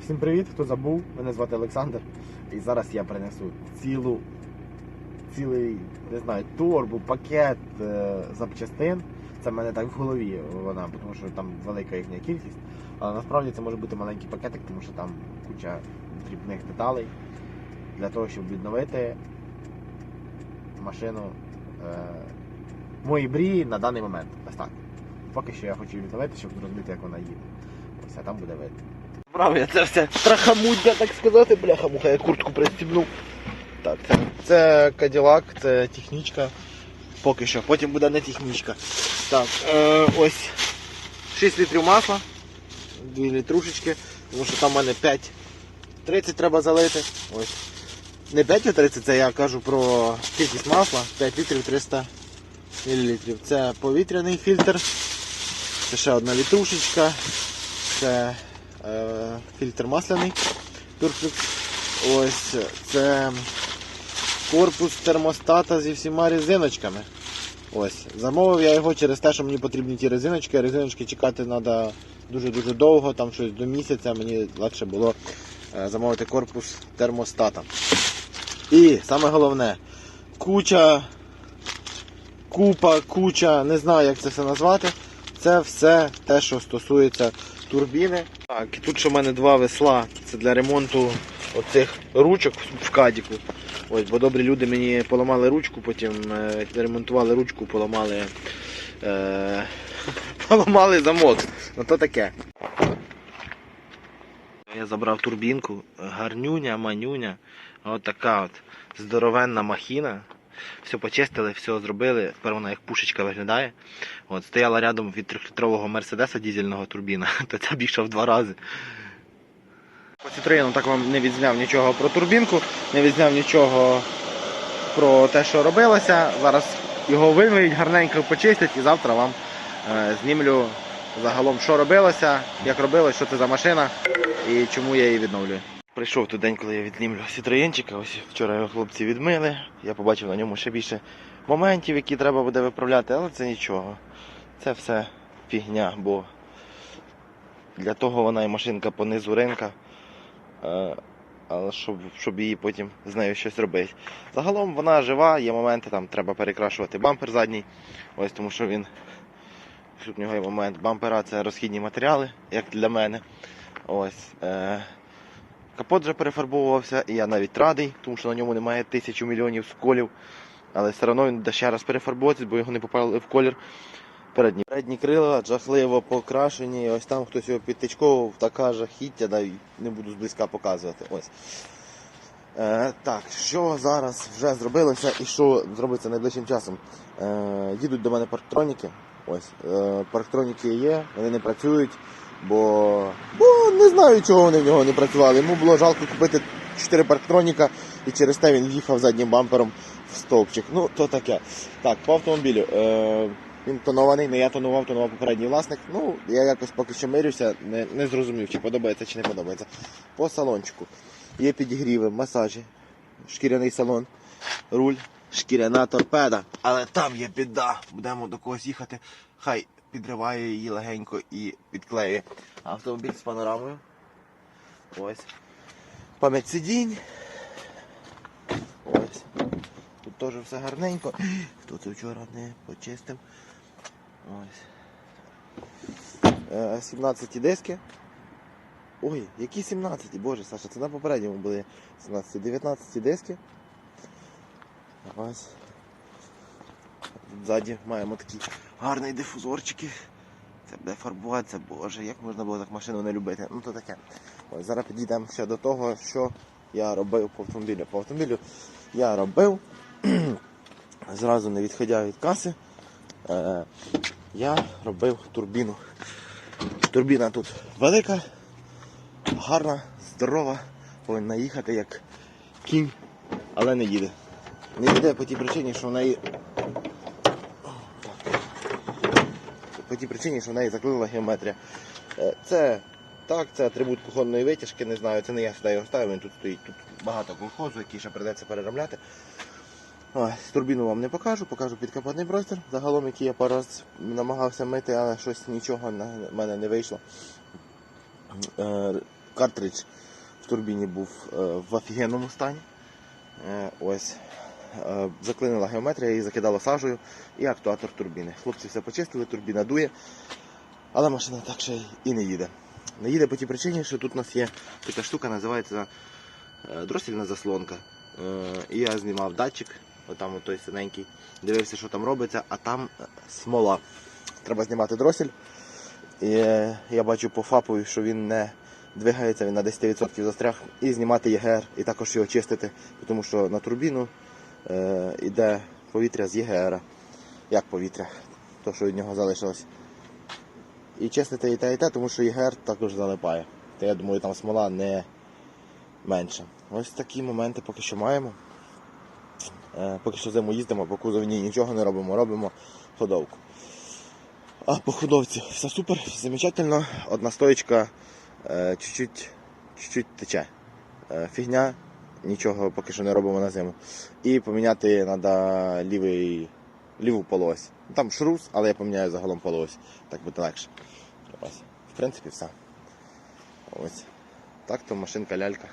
Всім привіт, хто забув. Мене звати Олександр. І зараз я принесу цілу, цілий, не знаю, торбу, пакет е, запчастин. Це в мене так в голові вона, тому що там велика їхня кількість. Але насправді це може бути маленький пакетик, тому що там куча дрібних деталей для того, щоб відновити машину е, мої мрії на даний момент. Ось так. Поки що я хочу відновити, щоб зрозуміти, як вона їде. Ось, а там буде видно. Брав я це все трахамуддя, так сказати, бляха, муха, я куртку пристібнув. Так, це, це Каділак, це технічка. Поки що, потім буде не технічка. Так, е, ось 6 літрів масла, 2 літрушечки, тому що там в мене 5. 30 треба залити. Ось. Не 5 а 30, це я кажу про кількість масла, 5 літрів 300 мл. Це повітряний фільтр, це ще одна літрушечка, це фільтр масляний. Ось це корпус термостата зі всіма резиночками. Ось. Замовив я його через те, що мені потрібні ті резиночки. Резиночки чекати треба дуже-дуже довго, там щось до місяця. Мені легше було е, замовити корпус термостата. І саме головне, куча, купа, куча, не знаю як це все назвати. Це все те, що стосується турбіни. Так, і тут ще в мене два весла. Це для ремонту оцих ручок в кадіку. Ось, бо добрі люди мені поламали ручку, потім е, ремонтували ручку, поламали, е, поламали замок. Ну то таке. Я забрав турбінку, гарнюня, манюня. От така от здоровенна махіна. Все почистили, все зробили. Тепер вона як пушечка виглядає. От, стояла рядом від трьохлітрового мерседеса дізельного турбіна, то це більше в два рази. По Citroen так вам не відзняв нічого про турбінку, не відзняв нічого про те, що робилося. Зараз його вимиють, гарненько почистять і завтра вам е, знімлю загалом, що робилося, як робилось, що це за машина і чому я її відновлюю. Прийшов той день, коли я відзнімлю Citroenчика. Ось вчора його хлопці відмили. Я побачив на ньому ще більше моментів, які треба буде виправляти, але це нічого. Це все фігня, бо для того вона і машинка по низу ринка. Е, Але щоб, щоб її потім з нею щось робити. Загалом вона жива, є моменти, там треба перекрашувати бампер задній. Ось тому що він. Тут в нього є момент. Бампера це розхідні матеріали, як для мене. Ось. Е, Капот вже перефарбовувався, і я навіть радий, тому що на ньому немає тисячу мільйонів сколів. Але все одно він ще раз перефарбуватися, бо його не попали в колір. Передні. Передні крила жахливо покрашені. Ось там хтось його підтичковував, така жахіття, навіть не буду зблизька показувати. Ось. Е, так, що зараз вже зробилося і що зробиться найближчим часом? Е, їдуть до мене парктроніки. Ось, е, парктроніки є, вони не працюють, бо, бо не знаю, чого вони в нього не працювали. Йому було жалко купити 4 парктроніка і через те він їхав заднім бампером в стовпчик. Ну, то таке. Так, по автомобілю. Е, він тонований, не я тонував, тонував попередній власник. Ну, я якось поки що мирюся, не, не зрозумів, чи подобається, чи не подобається. По салончику. Є підігріви, масажі, шкіряний салон, руль, шкіряна торпеда. Але там є біда. Будемо до когось їхати. Хай підриває її легенько і підклеює. Автомобіль з панорамою. Ось. Пам'ять сидінь. Ось. Тут теж все гарненько. Хто це вчора не почистив? Ось. Е, 17 диски. Ой, які 17? Боже, Саша, це на попередньому були 17, 19 диски. Ось. Ззаді маємо такі гарні дифузорчики. Це буде фарбуватися, боже, як можна було так машину не любити. Ну то таке. Ось зараз підійдемо ще до того, що я робив по автомобілю. По автомобілю я робив, зразу не відходя від каси, е, я робив турбіну. Турбіна тут велика, гарна, здорова, повинна їхати як кінь, але не їде. Не їде по тій причині, що в неї. По тій причині, що в неї заклинила геометрія. Е, Це так, це атрибут кухонної витяжки, не знаю, це не я сюди його ставив, він тут стоїть. Тут багато колхозу, який ще придеться переробляти. Ось, турбіну вам не покажу, покажу підкапотний простір, загалом який я пару раз намагався мити, але щось нічого на мене не вийшло. Е, картридж в турбіні був е, в офігенному стані. Ось. Е, Заклинила геометрія і закидала сажею і актуатор турбіни. Хлопці все почистили, турбіна дує, але машина так ще і не їде. Не їде по тій причині, що тут у нас є така штука, називається е, дросільна заслонка. Е, І я знімав датчик, отам той синенький, дивився, що там робиться, а там смола. Треба знімати дросель. І я бачу по фапові, що він не двигається, він на 10% застряг. І знімати ЄГР, і також його чистити, тому що на турбіну е, йде повітря з ЄГР. Як повітря, то що від нього залишилось. І чистити і те, і те, тому що ЄГР також залипає. То я думаю, там смола не менше. Ось такі моменти поки що маємо. Е, Поки що зиму їздимо, по кузовні нічого не робимо, робимо ходовку. А по ходовці все супер, замечательно. Одна стоечка е, чуть-чуть, тече. Фігня, нічого поки що не робимо на зиму. І поміняти треба лівий, ліву полуось. Там шрус, але я поміняю загалом полуось. Так буде легше. Ось. В принципі, все. Ось. Так то машинка лялька.